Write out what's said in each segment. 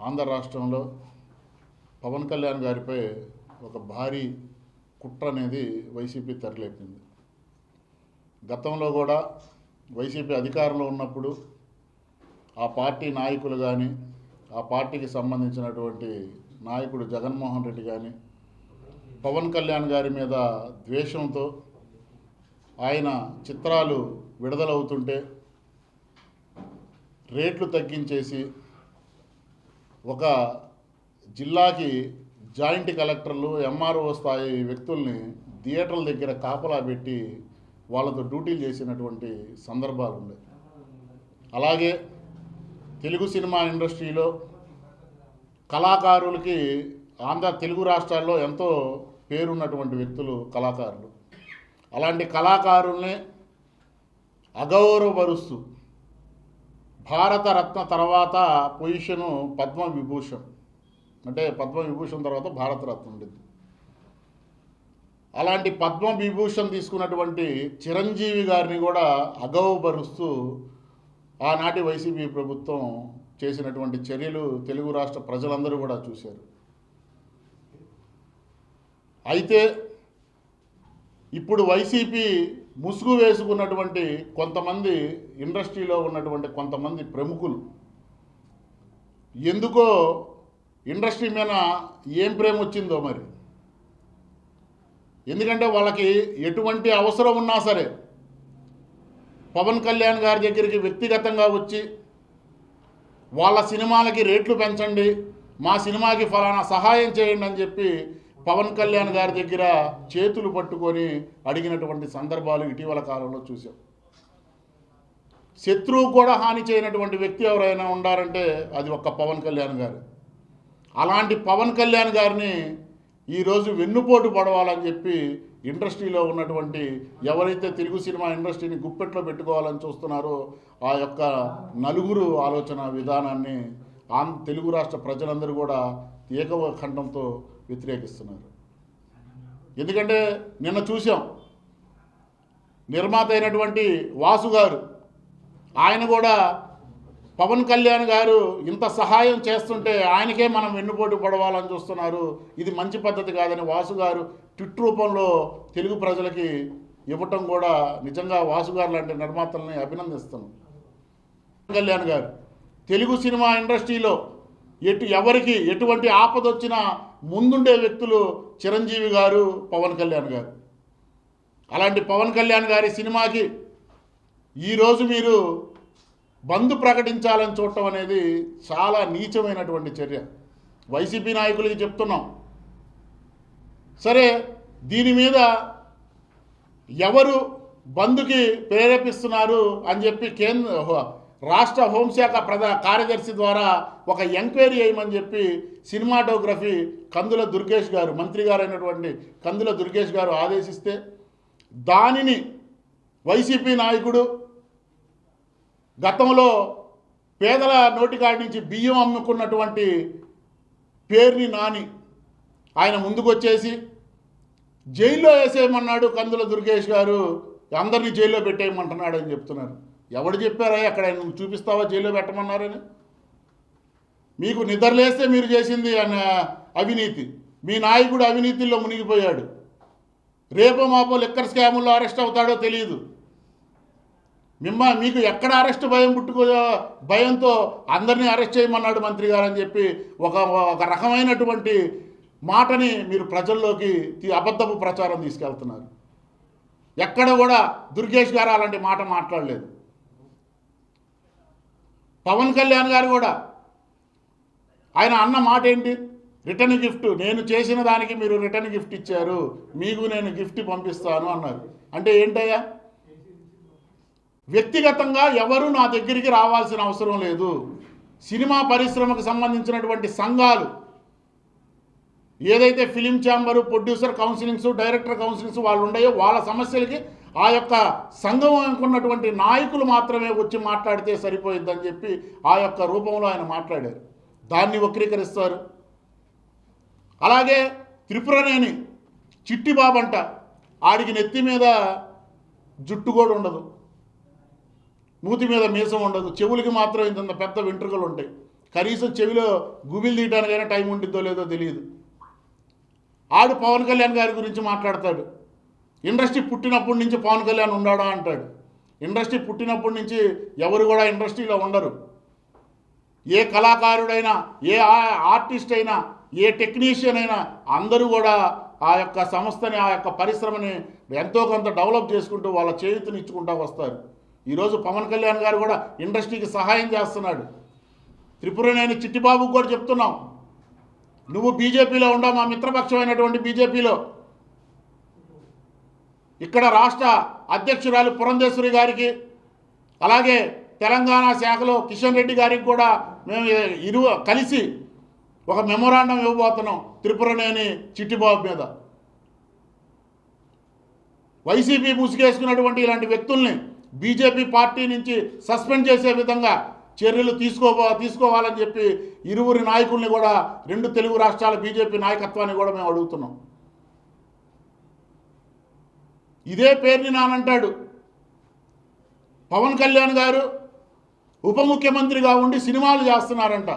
ఆంధ్ర రాష్ట్రంలో పవన్ కళ్యాణ్ గారిపై ఒక భారీ కుట్ర అనేది వైసీపీ తెరలేపింది. గతంలో కూడా వైసీపీ అధికారంలో ఉన్నప్పుడు ఆ పార్టీ నాయకులు కానీ ఆ పార్టీకి సంబంధించినటువంటి నాయకుడు జగన్మోహన్ రెడ్డి కానీ పవన్ కళ్యాణ్ గారి మీద ద్వేషంతో ఆయన చిత్రాలు విడుదలవుతుంటే రేట్లు తగ్గించేసి ఒక జిల్లాకి జాయింట్ కలెక్టర్లు ఎంఆర్ఓ స్థాయి వ్యక్తుల్ని థియేటర్ల దగ్గర కాపలా పెట్టి వాళ్ళతో డ్యూటీలు చేసినటువంటి సందర్భాలు ఉన్నాయి. అలాగే తెలుగు సినిమా ఇండస్ట్రీలో కళాకారులకి ఆంధ్ర తెలుగు రాష్ట్రాల్లో ఎంతో పేరున్నటువంటి వ్యక్తులు కళాకారులు. అలాంటి కళాకారుల్ని అగౌరవపరుస్తూ భారతరత్న తర్వాత పొజిషను పద్మ విభూషణ్ అంటే పద్మవిభూషణ్ తర్వాత భారతరత్న ఉండేది. అలాంటి పద్మ విభూషణ్ తీసుకున్నటువంటి చిరంజీవి గారిని కూడా అగౌపరుస్తూ ఆనాటి వైసీపీ ప్రభుత్వం చేసినటువంటి చర్యలు తెలుగు రాష్ట్ర ప్రజలందరూ కూడా చూశారు. అయితే ఇప్పుడు వైసీపీ ముసుగు వేసుకున్నటువంటి కొంతమంది ఇండస్ట్రీలో ఉన్నటువంటి కొంతమంది ప్రముఖులు. ఎందుకో ఇండస్ట్రీ మీద ఏం ప్రేమ వచ్చిందో మరి? ఎందుకంటే వాళ్ళకి ఎటువంటి అవసరం ఉన్నా సరే పవన్ కళ్యాణ్ గారి దగ్గరికి వ్యక్తిగతంగా వచ్చి వాళ్ళ సినిమాలకి రేట్లు పెంచండి మా సినిమాకి ఫలానా సహాయం చేయండి అని చెప్పి పవన్ కళ్యాణ్ గారి దగ్గర చేతులు పట్టుకొని అడిగినటువంటి సందర్భాలు ఇటీవల కాలంలో చూసాం శత్రువు కూడా హాని చేయనటువంటి వ్యక్తి ఎవరైనా ఉండారంటే అది ఒక్క పవన్ కళ్యాణ్ గారు. అలాంటి పవన్ కళ్యాణ్ గారిని ఈరోజు వెన్నుపోటు పడవాలని చెప్పి ఇండస్ట్రీలో ఉన్నటువంటి ఎవరైతే తెలుగు సినిమా ఇండస్ట్రీని గుప్పెట్లో పెట్టుకోవాలని చూస్తున్నారో ఆ యొక్క నలుగురు ఆలోచన విధానాన్ని ఆంధ్ర తెలుగు రాష్ట్ర ప్రజలందరూ కూడా ఏకకంఠంతో వ్యతిరేకిస్తున్నారు. ఎందుకంటే నిన్న చూసాం నిర్మాత అయినటువంటి వాసు గారు ఆయన కూడా పవన్ కళ్యాణ్ గారు ఇంత సహాయం చేస్తుంటే ఆయనకే మనం వెన్నుపోటు పడవాలని చూస్తున్నారు. ఇది మంచి పద్ధతి కాదని వాసు గారు ట్విట్ రూపంలో తెలుగు ప్రజలకి ఇవ్వటం కూడా నిజంగా వాసు గారు లాంటి నిర్మాతల్ని అభినందిస్తున్నాం. పవన్ కళ్యాణ్ గారు తెలుగు సినిమా ఇండస్ట్రీలో ఎటు ఎవరికి ఎటువంటి ఆపద వచ్చినా ముందుండే వ్యక్తులు చిరంజీవి గారు పవన్ కళ్యాణ్ గారు. అలాంటి పవన్ కళ్యాణ్ గారి సినిమాకి ఈరోజు మీరు బంద్ ప్రకటించాలని చూడటం అనేది చాలా నీచమైనటువంటి చర్య. వైసీపీ నాయకులకి చెప్తున్నాం. సరే దీని మీద ఎవరు బంద్కి ప్రేరేపిస్తున్నారు అని చెప్పి కేంద్ర రాష్ట్ర హోంశాఖ ప్రధా కార్యదర్శి ద్వారా ఒక ఎంక్వైరీ చేయమని చెప్పి సినిమాటోగ్రఫీ కందుల దుర్గేష్ గారు మంత్రి గారు అయినటువంటి కందుల దుర్గేష్ గారు ఆదేశిస్తే దానిని వైసీపీ నాయకుడు గతంలో పేదల నోటికాడి నుంచి బియ్యం అమ్ముకున్నటువంటి పేరుని నాని ఆయన ముందుకొచ్చేసి జైల్లో వేసేయమన్నాడు కందుల దుర్గేష్ గారు అందరినీ జైల్లో పెట్టేయమంటున్నాడు అని చెప్తున్నారు. ఎవడు చెప్పారా అక్కడ ఆయన నువ్వు చూపిస్తావా జైల్లో పెట్టమన్నారని? మీకు నిద్రలేస్తే మీరు చేసింది అన్న అవినీతి. మీ నాయకుడు అవినీతిలో మునిగిపోయాడు. రేపో మాపో లిక్కర్ స్కాముల్లో అరెస్ట్ అవుతాడో తెలియదు మిమ్మ మీకు ఎక్కడ అరెస్ట్ భయం పుట్టుకో భయంతో అందరినీ అరెస్ట్ చేయమన్నాడు మంత్రి గారు అని చెప్పి ఒక ఒక రకమైనటువంటి మాటని మీరు ప్రజల్లోకి తీ- అబద్ధపు ప్రచారం తీసుకెళ్తున్నారు. ఎక్కడ కూడా దుర్గేష్ గారు అలాంటి మాట మాట్లాడలేదు. పవన్ కళ్యాణ్ గారు కూడా. ఆయన అన్న మాట ఏంటి? Return gift. నేను చేసిన దానికి మీరు రిటర్న్ గిఫ్ట్ ఇచ్చారు. మీకు నేను గిఫ్ట్ పంపిస్తాను అన్నారు. అంటే ఏంటయ్యా? వ్యక్తిగతంగా ఎవరు నా దగ్గరికి రావాల్సిన అవసరం లేదు. సినిమా పరిశ్రమకు సంబంధించినటువంటి సంఘాలు ఏదైతే film chamber producer counsellings director counsellings వాళ్ళు ఉన్నాయో వాళ్ళ సమస్యలకి ఆ యొక్క సంఘం అనుకున్నటువంటి నాయకులు మాత్రమే వచ్చి మాట్లాడితే సరిపోయిందని చెప్పి ఆ యొక్క రూపంలో ఆయన మాట్లాడారు. దాన్ని వక్రీకరిస్తారు. అలాగే త్రిపురనేని చిట్టి బాబంట ఆడికి నెత్తి మీద జుట్టు కూడా ఉండదు. మూతి మీద మీసం ఉండదు. చెవులకి మాత్రం ఇంత పెద్ద వెంట్రుకలు ఉంటాయి. కనీసం చెవిలో గుబిలు తీయడానికైనా టైం ఉంటుందో లేదో తెలియదు. ఆడు పవన్ కళ్యాణ్ గారి గురించి మాట్లాడతాడు. ఇండస్ట్రీ పుట్టినప్పటి నుంచి పవన్ కళ్యాణ్ ఉన్నాడా అంటాడు. ఇండస్ట్రీ పుట్టినప్పటి నుంచి ఎవరు కూడా ఇండస్ట్రీలో ఉండరు. ఏ కళాకారుడైనా ఏ ఆ- ఆర్టిస్ట్ అయినా ఏ టెక్నీషియన్ అయినా అందరూ కూడా ఆ యొక్క సంస్థని ఆ యొక్క పరిశ్రమని ఎంతో కొంత డెవలప్ చేసుకుంటూ వాళ్ళ చేతినిచ్చుకుంటూ వస్తారు. ఈరోజు పవన్ కళ్యాణ్ గారు కూడా ఇండస్ట్రీకి సహాయం చేస్తున్నాడు. త్రిపురనేని చిట్టిబాబుకు కూడా చెప్తున్నాం. నువ్వు బీజేపీలో ఉండవు మా మిత్రపక్షమైనటువంటి బీజేపీలో. ఇక్కడ రాష్ట్ర అధ్యక్షురాలు పురంధేశ్వరి గారికి అలాగే తెలంగాణ శాఖలో కిషన్ రెడ్డి గారికి కూడా మేము ఇరు కలిసి ఒక మెమొరాండం ఇవ్వబోతున్నాం త్రిపురనేని చిట్టిబాబు మీద. వైసీపీ ముసుగేసుకున్నటువంటి ఇలాంటి వ్యక్తుల్ని బీజేపీ పార్టీ నుంచి సస్పెండ్ చేసే విధంగా చర్యలు తీసుకో తీసుకోవాలని చెప్పి ఇరువురి నాయకుల్ని కూడా రెండు తెలుగు రాష్ట్రాల బీజేపీ నాయకత్వాన్ని కూడా మేము అడుగుతున్నాం. ఇదే పేరుని నానంటాడు. పవన్ కళ్యాణ్ గారు ఉప ముఖ్యమంత్రిగా ఉండి సినిమాలు చేస్తున్నారంట.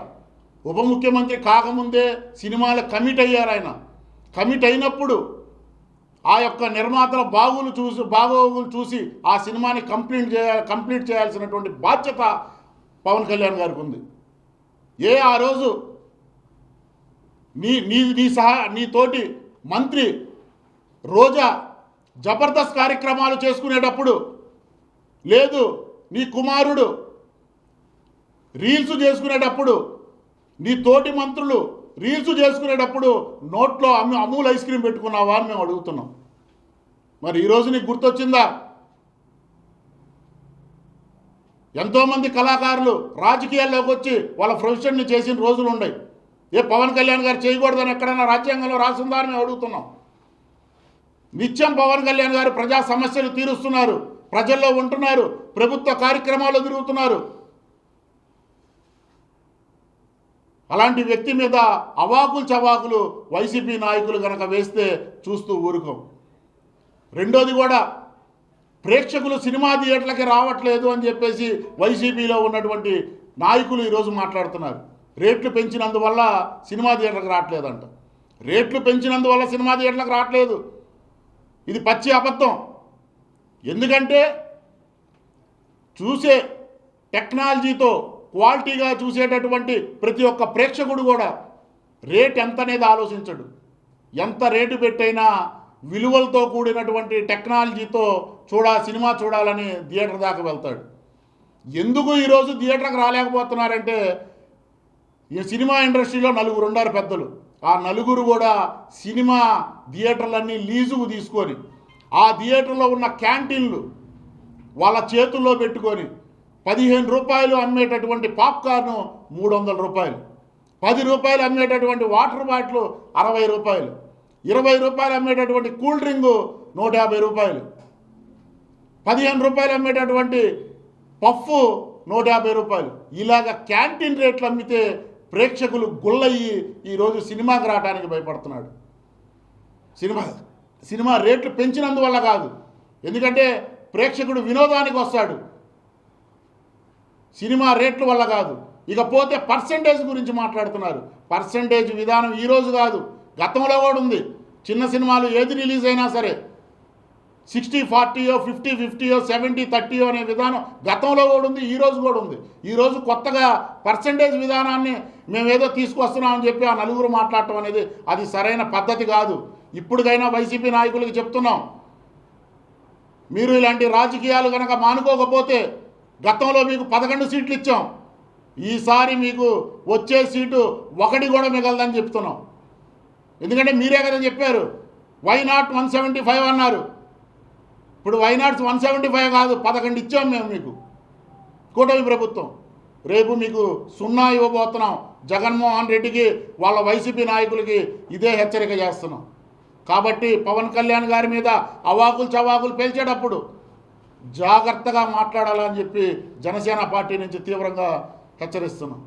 ఉప ముఖ్యమంత్రి కాకముందే సినిమాలు కమిట్ అయ్యారు ఆయన. కమిట్ అయినప్పుడు ఆ యొక్క నిర్మాతల బాగులు చూసి బాగోగులు చూసి ఆ సినిమాని కంప్లీట్ చేయ కంప్లీట్ చేయాల్సినటువంటి బాధ్యత పవన్ కళ్యాణ్ గారికి ఉంది. ఏ ఆ రోజు నీ నీ నీ సహా నీ తోటి మంత్రి రోజా జబర్దస్త్ కార్యక్రమాలు చేసుకునేటప్పుడు లేదు నీ కుమారుడు రీల్స్ చేసుకునేటప్పుడు నీ తోటి మంత్రులు రీల్స్ చేసుకునేటప్పుడు నోట్లో అమ్ము అమూల్ ఐస్ క్రీమ్ పెట్టుకున్నావా అని మేము అడుగుతున్నాం. మరి ఈరోజు నీకు గుర్తొచ్చిందా? ఎంతోమంది కళాకారులు రాజకీయాల్లోకి వచ్చి వాళ్ళ ప్రొఫెషన్ని చేసిన రోజులు ఉన్నాయి ఏ పవన్ కళ్యాణ్ గారు చేయకూడదని ఎక్కడైనా రాజ్యాంగంలో రాసిందా అని మేము అడుగుతున్నాం. నిత్యం పవన్ కళ్యాణ్ గారు ప్రజా సమస్యలు తీరుస్తున్నారు. ప్రజల్లో ఉంటున్నారు. ప్రభుత్వ కార్యక్రమాలు తిరుగుతున్నారు అలాంటి వ్యక్తి మీద అవాకులు చవాకులు వైసీపీ నాయకులు కనుక వేస్తే చూస్తూ ఊరుకోం. రెండోది కూడా ప్రేక్షకులు సినిమా థియేటర్లకి రావట్లేదు అని చెప్పేసి వైసీపీలో ఉన్నటువంటి నాయకులు ఈరోజు మాట్లాడుతున్నారు. రేట్లు పెంచినందువల్ల సినిమా థియేటర్లకు రావట్లేదంట. రేట్లు పెంచినందువల్ల సినిమా థియేటర్లకు రావట్లేదు. ఇది పచ్చి అబద్ధం. ఎందుకంటే చూసే టెక్నాలజీతో క్వాలిటీగా చూసేటటువంటి ప్రతి ఒక్క ప్రేక్షకుడు కూడా రేట్ ఎంత అనేది ఆలోచించడు. ఎంత రేటు పెట్టైనా విలువలతో కూడినటువంటి టెక్నాలజీతో చూడా సినిమా చూడాలని థియేటర్ దాకా వెళ్తాడు. ఎందుకు ఈరోజు థియేటర్కి రాలేకపోతున్నారంటే ఈ సినిమా ఇండస్ట్రీలో నలుగురు ఉన్నారు పెద్దలు. ఆ నలుగురు కూడా సినిమా థియేటర్లన్నీ లీజుకు తీసుకొని ఆ థియేటర్లో ఉన్న క్యాంటీన్లు వాళ్ళ చేతుల్లో పెట్టుకొని పదిహేను రూపాయలు అమ్మేటటువంటి పాప్కార్న్ మూడు వందల రూపాయలు పది రూపాయలు అమ్మేటటువంటి వాటర్ బాటిల్ అరవై రూపాయలు ఇరవై రూపాయలు అమ్మేటటువంటి కూల్ డ్రింకు నూట యాభై రూపాయలు పదిహేను రూపాయలు అమ్మేటటువంటి పఫ్ నూట యాభై రూపాయలు. ఇలాగ క్యాంటీన్ రేట్లు అమ్మితే ప్రేక్షకులు గుల్లయ్యి ఈరోజు సినిమాకి రావడానికి భయపడుతున్నాడు. సినిమా సినిమా రేట్లు పెంచినందువల్ల కాదు. ఎందుకంటే ప్రేక్షకుడు వినోదానికి వస్తాడు. సినిమా రేట్ల వల్ల కాదు. ఇకపోతే పర్సంటేజ్ గురించి మాట్లాడుతున్నారు. పర్సంటేజ్ విధానం ఈరోజు కాదు. గతంలో కూడా ఉంది. చిన్న సినిమాలు ఏది రిలీజ్ అయినా సరే సిక్స్టీ ఫార్టీయో ఫిఫ్టీ ఫిఫ్టీయో సెవెంటీ థర్టీయో అనే విధానం గతంలో కూడా ఉంది ఈ రోజు కూడా ఉంది. ఈరోజు కొత్తగా పర్సంటేజ్ విధానాన్ని మేము ఏదో తీసుకొస్తున్నామని చెప్పి ఆ నలుగురు మాట్లాడటం అనేది అది సరైన పద్ధతి కాదు. ఇప్పటికైనా వైసీపీ నాయకులకి చెప్తున్నాం. మీరు ఇలాంటి రాజకీయాలు కనుక మానుకోకపోతే గతంలో మీకు పదకొండు సీట్లు ఇచ్చాం. ఈసారి మీకు వచ్చే సీటు ఒకటి కూడా మిగలదని చెప్తున్నాం. ఎందుకంటే మీరే కదా చెప్పారు. Why not one seventy five అన్నారు. ఇప్పుడు వైనాడ్స్ వన్ సెవెంటీ ఫైవ్ కాదు పదకొండు ఇచ్చాం మేము మీకు. కూటమి ప్రభుత్వం. రేపు మీకు సున్నా ఇవ్వబోతున్నాం. జగన్మోహన్ రెడ్డికి వాళ్ళ వైసీపీ నాయకులకి ఇదే హెచ్చరిక చేస్తున్నాం. కాబట్టి పవన్ కళ్యాణ్ గారి మీద అవాకులు చవాకులు పేల్చేటప్పుడు జాగ్రత్తగా మాట్లాడాలని చెప్పి జనసేన పార్టీ నుంచి తీవ్రంగా హెచ్చరిస్తున్నాం.